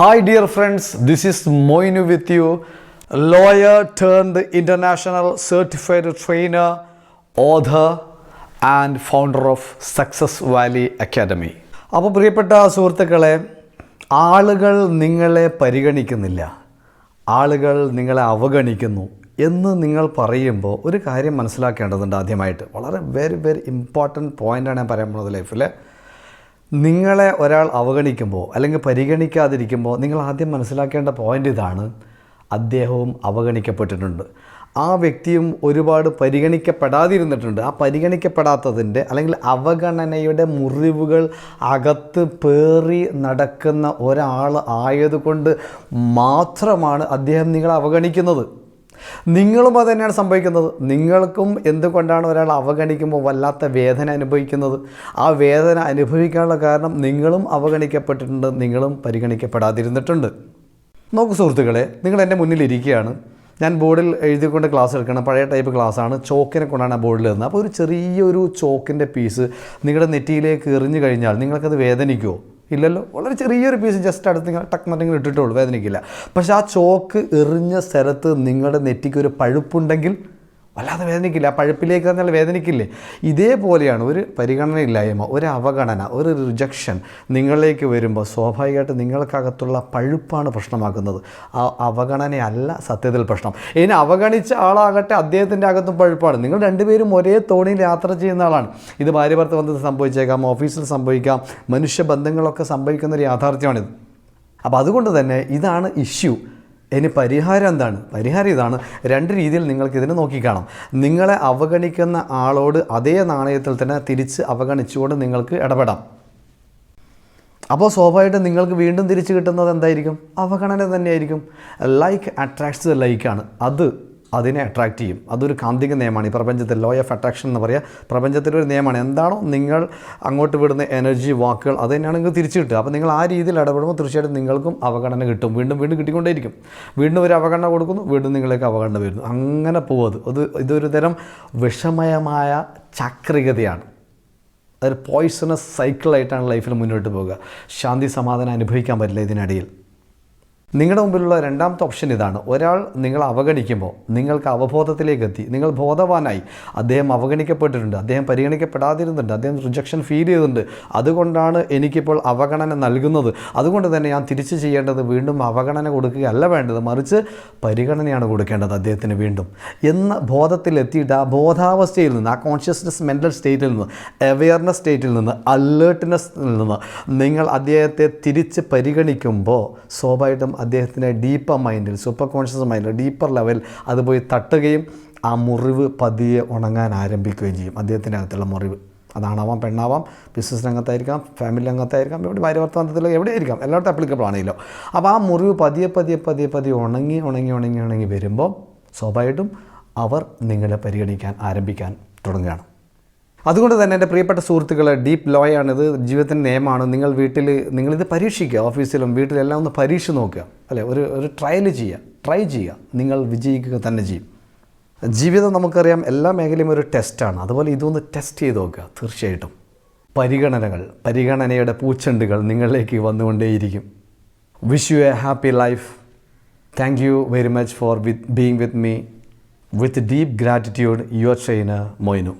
Hi, dear friends, this is Moinu with you, lawyer turned international certified trainer author, and founder of Success Valley Academy. അപ്പോൾ പ്രിയപ്പെട്ട സുഹൃത്തുക്കളെ ആളുകൾ നിങ്ങളെ പരിഗണിക്കുന്നില്ല. ആളുകൾ നിങ്ങളെ അവഗണിക്കുന്നു എന്ന് നിങ്ങൾ പറയുമ്പോൾ ഒരു കാര്യം മനസ്സിലാക്കേണ്ടതുണ്ട് ആദ്യമായിട്ട്. വളരെ വെരി വെരി ഇമ്പോർട്ടന്റ് പോയിന്റാണ് ഞാൻ പറയാൻ പോകുന്നത് ലൈഫിൽ നിങ്ങളെ ഒരാൾ അവഗണിക്കുമ്പോൾ അല്ലെങ്കിൽ പരിഗണിക്കാതിരിക്കുമ്പോൾ നിങ്ങൾ ആദ്യം മനസ്സിലാക്കേണ്ട പോയിന്റ് ഇതാണ്. അദ്ദേഹവും അവഗണിക്കപ്പെട്ടിട്ടുണ്ട്. ആ വ്യക്തിയും ഒരുപാട് പരിഗണിക്കപ്പെടാതിരുന്നിട്ടുണ്ട്. ആ പരിഗണിക്കപ്പെടാത്തതിന്റെ അല്ലെങ്കിൽ അവഗണനയുടെ മുറിവുകൾ അകത്ത് പേറി നടക്കുന്ന ഒരാൾ ആയതുകൊണ്ട് മാത്രമാണ് അദ്ദേഹം നിങ്ങളെ അവഗണിക്കുന്നത്. നിങ്ങളും അത് തന്നെയാണ് സംഭവിക്കുന്നത്? നിങ്ങൾക്കും എന്തുകൊണ്ടാണ് ഒരാൾ അവഗണിക്കുമ്പോൾ വല്ലാത്ത വേദന അനുഭവിക്കുന്നത്? ആ വേദന അനുഭവിക്കാനുള്ള കാരണം നിങ്ങളും അവഗണിക്കപ്പെട്ടിട്ടുണ്ട് നിങ്ങളും പരിഗണിക്കപ്പെടാതിരുന്നിട്ടുണ്ട്. നോക്കൂ സുഹൃത്തുക്കളെ നിങ്ങൾ എന്റെ മുന്നിൽ ഇരിക്കുകയാണ്. ഞാൻ ബോർഡിൽ എഴുതിക്കൊണ്ട് ക്ലാസ് എടുക്കണം. പഴയ ടൈപ്പ് ക്ലാസ്സാണ്. ചോക്കിനെ കൊണ്ടാണ് ബോർഡിൽ ഇരുന്നത് അപ്പോൾ ഒരു ചെറിയൊരു ചോക്കിന്റെ പീസ് നിങ്ങളുടെ നെറ്റിയിലേക്ക് എറിഞ്ഞു കഴിഞ്ഞാൽ നിങ്ങൾക്കത് വേദനിക്കുമോ? ഇല്ലല്ലോ. വളരെ ചെറിയൊരു പീസ് ജസ്റ്റ് അടുത്ത് നിങ്ങൾ ടക്ക് മറ്റെങ്കിലും ഇട്ടിട്ടുള്ളൂ വേദനിക്കില്ല. പക്ഷേ ആ ചോക്ക് എറിഞ്ഞ സ്ഥലത്ത് നിങ്ങളുടെ നെറ്റിക്ക് ഒരു പഴുപ്പുണ്ടെങ്കിൽ വല്ലാതെ വേദനിക്കില്ല. ആ പഴുപ്പിലേക്ക് തന്നെ വേദനിക്കില്ലേ? ഇതേപോലെയാണ് ഒരു പരിഗണനയില്ലായ്മ ഒരു അവഗണന ഒരു റിജക്ഷൻ നിങ്ങളിലേക്ക് വരുമ്പോൾ സ്വാഭാവികമായിട്ട് നിങ്ങൾക്കകത്തുള്ള പഴുപ്പാണ് പ്രശ്നമാക്കുന്നത്. ആ അവഗണനയല്ല സത്യത്തിൽ പ്രശ്നം. ഇനി അവഗണിച്ച ആളാകട്ടെ അദ്ദേഹത്തിന്റെ അകത്തും പഴുപ്പാണ്. നിങ്ങൾ രണ്ടുപേരും ഒരേ തോണിയിൽ യാത്ര ചെയ്യുന്ന ആളാണ്. ഇത് ഭാര്യ ഭർത്ത വന്നത് സംഭവിച്ചേക്കാം ഓഫീസിൽ സംഭവിക്കാം മനുഷ്യബന്ധങ്ങളൊക്കെ സംഭവിക്കുന്ന ഒരു യാഥാർത്ഥ്യമാണിത്. അപ്പോൾ അതുകൊണ്ട് തന്നെ ഇതാണ് ഇഷ്യൂ ഇനി പരിഹാരം എന്താണ്? പരിഹാരം ഇതാണ്. രണ്ട് രീതിയിൽ നിങ്ങൾക്ക് ഇതിനെ നോക്കിക്കാണാം നിങ്ങളെ അവഗണിക്കുന്ന ആളോട് അതേ നാണയത്തിൽ തന്നെ തിരിച്ച് അവഗണിച്ചുകൊണ്ട് നിങ്ങൾക്ക് ഇടപെടാം. അപ്പോൾ സ്വാഭാവികമായിട്ടും നിങ്ങൾക്ക് വീണ്ടും തിരിച്ചു കിട്ടുന്നത് എന്തായിരിക്കും? അവഗണന തന്നെയായിരിക്കും. ലൈക്ക് അട്രാക്ട്സ് ലൈക്കാണ് അത് അതിനെ അട്രാക്റ്റ് ചെയ്യും. അതൊരു കാന്തിക നിയമമാണ്. ഈ പ്രപഞ്ചത്തിൽ ലോ ഓഫ് അട്രാക്ഷൻ എന്ന് പറയുക പ്രപഞ്ചത്തിന്റെ ഒരു നിയമമാണ്. എന്താണോ നിങ്ങൾ അങ്ങോട്ട് വിടുന്ന എനർജി വാക്കുകൾ അത് തന്നെയാണ് നിങ്ങൾക്ക് തിരിച്ചു കിട്ടുക. അപ്പോൾ നിങ്ങൾ ആ രീതിയിൽ ഇടപെടുമ്പോൾ തീർച്ചയായിട്ടും നിങ്ങൾക്കും അവഗണന കിട്ടും. വീണ്ടും വീണ്ടും കിട്ടിക്കൊണ്ടേയിരിക്കും. വീണ്ടും ഒരു അവഗണന കൊടുക്കുന്നു വീണ്ടും നിങ്ങളേക്ക് അവഗണന വരുന്നു. അങ്ങനെ പോകുന്നത് അത് ഇതൊരു തരം വിഷമയമായ ചക്രികതയാണ്. അതൊരു പോയിസണസ് സൈക്കിളായിട്ടാണ് ലൈഫിൽ മുന്നോട്ട് പോകുക ശാന്തി സമാധാനം അനുഭവിക്കാൻ പറ്റില്ല ഇതിനിടയിൽ. നിങ്ങളുടെ മുമ്പിലുള്ള രണ്ടാമത്തെ ഓപ്ഷൻ ഇതാണ്. ഒരാൾ നിങ്ങൾ അവഗണിക്കുമ്പോൾ നിങ്ങൾക്ക് അവബോധത്തിലേക്ക് എത്തി നിങ്ങൾ ബോധവാനായി. അദ്ദേഹം അവഗണിക്കപ്പെട്ടിട്ടുണ്ട്. അദ്ദേഹം പരിഗണിക്കപ്പെടാതിരുന്നുണ്ട് അദ്ദേഹം റിജക്ഷൻ ഫീൽ ചെയ്തിട്ടുണ്ട്. അതുകൊണ്ടാണ് എനിക്കിപ്പോൾ അവഗണന നൽകുന്നത്. അതുകൊണ്ട് തന്നെ ഞാൻ തിരിച്ചു ചെയ്യേണ്ടത് വീണ്ടും അവഗണന കൊടുക്കുകയല്ല വേണ്ടത്. മറിച്ച് പരിഗണനയാണ് കൊടുക്കേണ്ടത് അദ്ദേഹത്തിന് വീണ്ടും. എന്ന ബോധത്തിലെത്തിയിട്ട് ആ ബോധാവസ്ഥയിൽ നിന്ന് ആ കോൺഷ്യസ്നസ് മെന്റൽ സ്റ്റേറ്റിൽ നിന്ന് അവെയർനെസ് സ്റ്റേറ്റിൽ നിന്ന് അലേർട്ട്നെസ്സിൽ നിന്ന് നിങ്ങൾ അദ്ദേഹത്തെ തിരിച്ച് പരിഗണിക്കുമ്പോൾ സ്വാഭാവികമായിട്ടും അദ്ദേഹത്തിന്റെ ഡീപ്പർ മൈൻഡിൽ സൂപ്പർ കോൺഷ്യസ് മൈൻഡിൽ ഡീപ്പർ ലെവൽ അത് പോയി തട്ടുകയും ആ മുറിവ് പതിയെ ഉണങ്ങാൻ ആരംഭിക്കുകയും ചെയ്യും. അദ്ദേഹത്തിന്റെ അകത്തുള്ള മുറിവ്. അതാണാവാം പെണ്ണാവാം ബിസിനസ് രംഗത്തായിരിക്കാം ഫാമിലി രംഗത്തായിരിക്കാം എവിടെ ഭാര്യവർത്തമാനത്തിൽ എവിടെയായിരിക്കാം എല്ലായിടത്തും അപ്ലിക്കബിൾ ആണെങ്കിലോ അപ്പോൾ ആ മുറിവ് പതിയെ പതിയെ പതിയെ പതിയെ ഉണങ്ങി ഉണങ്ങി ഉണങ്ങി ഉണങ്ങി വരുമ്പോൾ സ്വാഭാവികമായിട്ടും അവർ നിങ്ങളെ പരിഗണിക്കാൻ ആരംഭിക്കാൻ തുടങ്ങുകയാണ്. അതുകൊണ്ട് തന്നെ എന്റെ പ്രിയപ്പെട്ട സുഹൃത്തുക്കളെ ഡീപ്പ് ലോയാണിത് ജീവിതത്തിന്റെ നിയമമാണ്. നിങ്ങൾ വീട്ടിൽ നിങ്ങളിത് പരീക്ഷിക്കുക ഓഫീസിലും വീട്ടിലെല്ലാം ഒന്ന് പരീക്ഷ നോക്കുക. അല്ലേ? ഒരു ഒരു ട്രയൽ ചെയ്യുക ട്രൈ ചെയ്യുക. നിങ്ങൾ വിജയിക്കുക തന്നെ ചെയ്യും. ജീവിതം നമുക്കറിയാം എല്ലാ മേഖലയും ഒരു ടെസ്റ്റാണ് അതുപോലെ ഇതൊന്ന് ടെസ്റ്റ് ചെയ്ത് നോക്കുക തീർച്ചയായിട്ടും. പരിഗണനകൾ പരിഗണനയുടെ പൂച്ചെണ്ടുകൾ നിങ്ങളിലേക്ക് വന്നുകൊണ്ടേയിരിക്കും. Wish you a happy life thank you very much for with being with me with deep gratitude your trainer Moinu